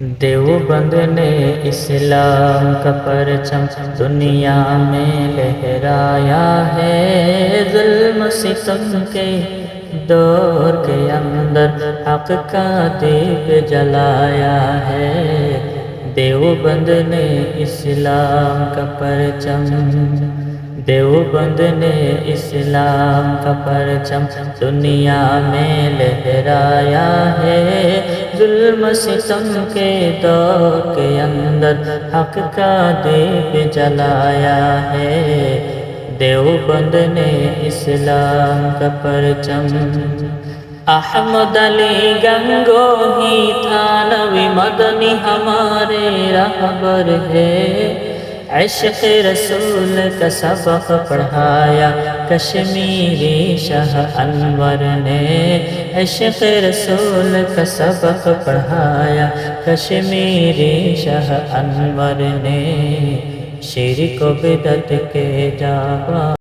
دیوبند نے اسلام کا پرچم دنیا میں لہرایا ہے ظلم ستم کے دور کے اندر حق کا دیپ جلایا ہے دیوبند نے اسلام کا پرچم دیوبند نے اسلام کا پرچم دنیا میں لہرایا ہے ظلم ستم کے دور کے اندر حق کا دیپ جلایا ہے۔ دیوبند نے اسلام کا پرچم۔ احمد علی گنگو ہی تھانوی مدنی ہمارے رہبر ہے۔ عشق رسول کا سبق پڑھایا کشمیری شاہ انور نے عشق رسول کا سبق پڑھایا کشمیری شاہ انور نے شیر کو بدت کے جاوا